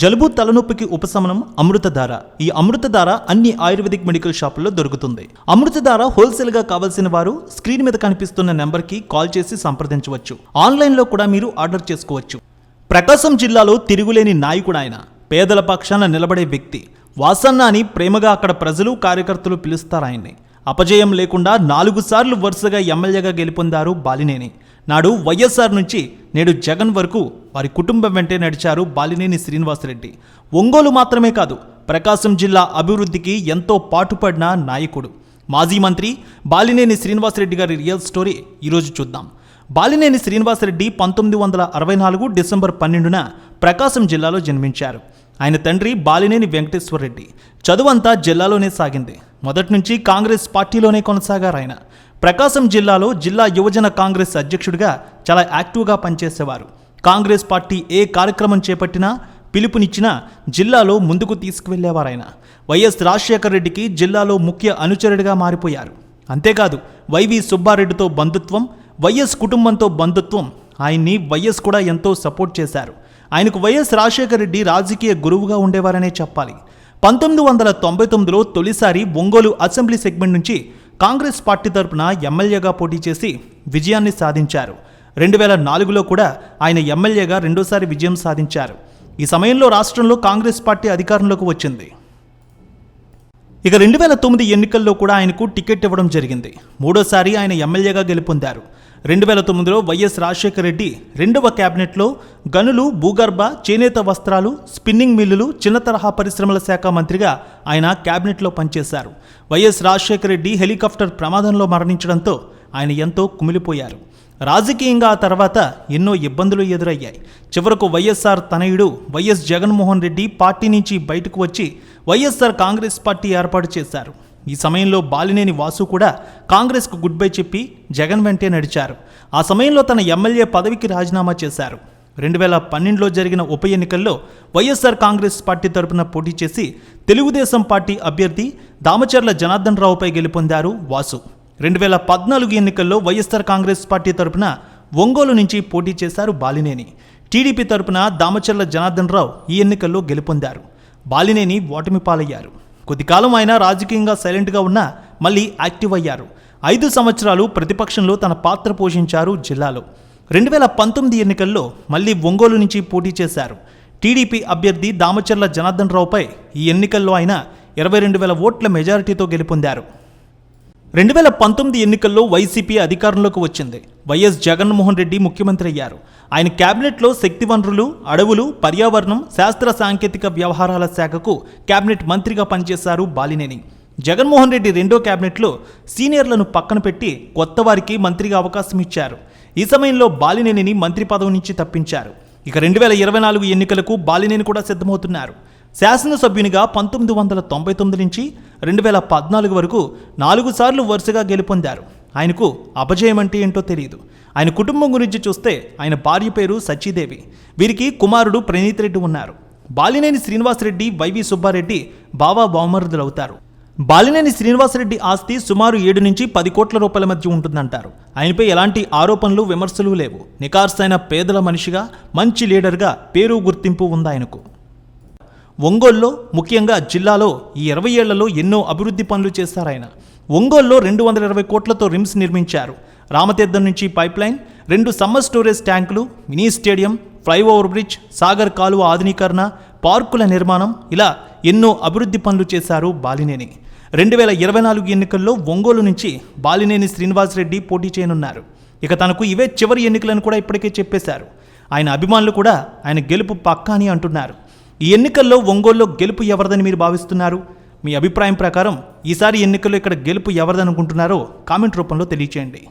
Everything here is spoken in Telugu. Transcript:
జలుబు తలనొప్పికి ఉపశమనం అమృతధార. ఈ అమృతధార అన్ని ఆయుర్వేదిక్ మెడికల్ షాపుల్లో దొరుకుతుంది. అమృతధార హోల్సేల్గా కావాల్సిన వారు స్క్రీన్ మీద కనిపిస్తున్న నెంబర్కి కాల్ చేసి సంప్రదించవచ్చు. ఆన్లైన్లో కూడా మీరు ఆర్డర్ చేసుకోవచ్చు. ప్రకాశం జిల్లాలో తిరుగులేని నాయకుడు ఆయన పేదల పక్షాన నిలబడే వ్యక్తి. వాసన్న అని ప్రేమగా అక్కడ ప్రజలు కార్యకర్తలు పిలుస్తారు ఆయన్ని. అపజయం లేకుండా నాలుగు సార్లు వరుసగా ఎమ్మెల్యేగా గెలుపొందారు బాలినేని. నాడు వైఎస్ఆర్ నుంచి నేడు జగన్ వరకు వారి కుటుంబం వెంటే నడిచారు బాలినేని శ్రీనివాసరెడ్డి. ఒంగోలు మాత్రమే కాదు ప్రకాశం జిల్లా అభివృద్ధికి ఎంతో పాటుపడిన నాయకుడు. మాజీ మంత్రి బాలినేని శ్రీనివాసరెడ్డి గారి రియల్ స్టోరీ ఈరోజు చూద్దాం. బాలినేని శ్రీనివాసరెడ్డి పంతొమ్మిది వందల అరవై నాలుగు డిసెంబర్ పన్నెండున ప్రకాశం జిల్లాలో జన్మించారు. ఆయన తండ్రి బాలినేని వెంకటేశ్వరరెడ్డి. చదువంతా జిల్లాలోనే సాగింది. మొదటి నుంచి కాంగ్రెస్ పార్టీలోనే కొనసాగారు ఆయన ప్రకాశం జిల్లాలో జిల్లా యువజన కాంగ్రెస్ అధ్యక్షుడిగా చాలా యాక్టివ్గా పనిచేసేవారు. కాంగ్రెస్ పార్టీ ఏ కార్యక్రమం చేపట్టినా పిలుపునిచ్చినా జిల్లాలో ముందుకు తీసుకువెళ్ళేవారాయన. వైఎస్ రాజశేఖర రెడ్డికి జిల్లాలో ముఖ్య అనుచరుడిగా మారిపోయారు. అంతేకాదు వైవి సుబ్బారెడ్డితో బంధుత్వం వైఎస్ కుటుంబంతో బంధుత్వం ఆయన్ని వైఎస్ కూడా ఎంతో సపోర్ట్ చేశారు. ఆయనకు వైఎస్ రాజశేఖర రెడ్డి రాజకీయ గురువుగా ఉండేవారనే చెప్పాలి. పంతొమ్మిది వందల తొంభై తొమ్మిదిలో తొలిసారి ఒంగోలు అసెంబ్లీ సెగ్మెంట్ నుంచి కాంగ్రెస్ పార్టీ తరపున ఎమ్మెల్యేగా పోటీ చేసి విజయాన్ని సాధించారు. రెండు వేల నాలుగులో కూడా ఆయన ఎమ్మెల్యేగా రెండోసారి విజయం సాధించారు. ఈ సమయంలో రాష్ట్రంలో కాంగ్రెస్ పార్టీ అధికారంలోకి వచ్చింది. ఇక రెండు వేల తొమ్మిది ఎన్నికల్లో కూడా ఆయనకు టికెట్ ఇవ్వడం జరిగింది. మూడోసారి ఆయన ఎమ్మెల్యేగా గెలుపొందారు. రెండు వేల తొమ్మిదిలో వైఎస్ రాజశేఖర రెడ్డి రెండవ కేబినెట్లో గనులు భూగర్భ చేనేత వస్త్రాలు స్పిన్నింగ్ మిల్లులు చిన్న తరహా పరిశ్రమల శాఖ మంత్రిగా ఆయన కేబినెట్లో పనిచేశారు. వైఎస్ రాజశేఖర రెడ్డి హెలికాప్టర్ ప్రమాదంలో మరణించడంతో ఆయన ఎంతో కుమిలిపోయారు. రాజకీయంగా ఆ తర్వాత ఎన్నో ఇబ్బందులు ఎదురయ్యాయి. చివరకు వైఎస్ఆర్ తనయుడు వైఎస్ జగన్మోహన్ రెడ్డి పార్టీ నుంచి బయటకు వచ్చి వైఎస్ఆర్ కాంగ్రెస్ పార్టీ ఏర్పాటు చేశారు. ఈ సమయంలో బాలినేని వాసు కూడా కాంగ్రెస్కు గుడ్ బై చెప్పి జగన్ వెంటే నడిచారు. ఆ సమయంలో తన ఎమ్మెల్యే పదవికి రాజీనామా చేశారు. రెండు వేల పన్నెండులో జరిగిన ఉప ఎన్నికల్లో వైఎస్ఆర్ కాంగ్రెస్ పార్టీ తరపున పోటీ చేసి తెలుగుదేశం పార్టీ అభ్యర్థి దామచర్ల జనార్దన్ రావుపై గెలుపొందారు వాసు. రెండు వేల పద్నాలుగు ఎన్నికల్లో వైఎస్ఆర్ కాంగ్రెస్ పార్టీ తరపున ఒంగోలు నుంచి పోటీ చేశారు బాలినేని. టీడీపీ తరపున దామచర్ల జనార్దన్ రావు ఈ ఎన్నికల్లో గెలుపొందారు. బాలినేని ఓటమి పాలయ్యారు కొద్ది కాలం ఆయన రాజకీయంగా సైలెంట్గా ఉన్నా మళ్ళీ యాక్టివ్ అయ్యారు. ఐదు సంవత్సరాలు ప్రతిపక్షంలో తన పాత్ర పోషించారు జిల్లాలో. రెండు వేల పంతొమ్మిది ఎన్నికల్లో మళ్ళీ ఒంగోలు నుంచి పోటీ చేశారు. టీడీపీ అభ్యర్థి దామచర్ల జనార్దన్ రావుపై ఈ ఎన్నికల్లో ఆయన ఇరవై రెండు వేల ఓట్ల మెజారిటీతో గెలుపొందారు. రెండు వేల పంతొమ్మిది ఎన్నికల్లో వైసీపీ అధికారంలోకి వచ్చింది. వైఎస్ జగన్మోహన్ రెడ్డి ముఖ్యమంత్రి అయ్యారు. ఆయన కేబినెట్లో శక్తి వనరులు అడవులు పర్యావరణం శాస్త్ర సాంకేతిక వ్యవహారాల శాఖకు కేబినెట్ మంత్రిగా పనిచేశారు బాలినేని. జగన్మోహన్ రెడ్డి రెండో కేబినెట్లో సీనియర్లను పక్కన పెట్టి కొత్త వారికి మంత్రిగా అవకాశం ఇచ్చారు. ఈ సమయంలో బాలినేనిని మంత్రి పదవి నుంచి తప్పించారు. ఇక రెండు వేల ఇరవై నాలుగు ఎన్నికలకు బాలినేని కూడా సిద్ధమవుతున్నారు. శాసనసభ్యునిగా పంతొమ్మిది వందల తొంభై తొమ్మిది నుంచి రెండు వేల పద్నాలుగు వరకు నాలుగు సార్లు వరుసగా గెలుపొందారు. ఆయనకు అపజయం అంటే ఏంటో తెలియదు ఆయన కుటుంబం గురించి చూస్తే ఆయన భార్య పేరు సచ్చిదేవి. వీరికి కుమారుడు ప్రణీత్ రెడ్డి ఉన్నారు. బాలినేని శ్రీనివాసరెడ్డి వైవి సుబ్బారెడ్డి బావా బావమరుదులు అవుతారు బాలినేని శ్రీనివాసరెడ్డి ఆస్తి సుమారు ఏడు నుంచి పది కోట్ల రూపాయల మధ్య ఉంటుందంటారు. ఆయనపై ఎలాంటి ఆరోపణలు విమర్శలు లేవు. నికార్సైన పేదల మనిషిగా మంచి లీడర్గా పేరు గుర్తింపు ఉంది ఆయనకు. ముఖ్యంగా జిల్లాలో ఈ ఇరవై ఏళ్ళలో ఎన్నో అభివృద్ధి పనులు చేశారు ఆయన ఒంగోలులో రెండు వందల ఇరవై కోట్లతో రిమ్స్ నిర్మించారు. రామతీర్థం నుంచి పైప్లైన్ రెండు సమ్మర్ స్టోరేజ్ ట్యాంకులు mini stadium flyover bridge Sagar కాలువ ఆధునీకరణ పార్కుల నిర్మాణం ఇలా ఎన్నో అభివృద్ధి పనులు చేశారు బాలినేని. రెండు వేల ఇరవై నాలుగు ఎన్నికల్లో ఒంగోలు నుంచి బాలినేని శ్రీనివాసరెడ్డి పోటీ చేయనున్నారు. ఇక తనకు ఇవే చివరి ఎన్నికలను కూడా ఇప్పటికే చెప్పేశారు. ఆయన అభిమానులు కూడా ఆయన గెలుపు పక్కా అని అంటున్నారు. ఈ ఎన్నికల్లో ఒంగోలులో గెలుపు ఎవరిదని మీరు భావిస్తున్నారు? మీ అభిప్రాయం ప్రకారం ఈసారి ఎన్నికల్లో ఇక్కడ గెలుపు ఎవరిదనుకుంటున్నారో కామెంట్ రూపంలో తెలియచేయండి.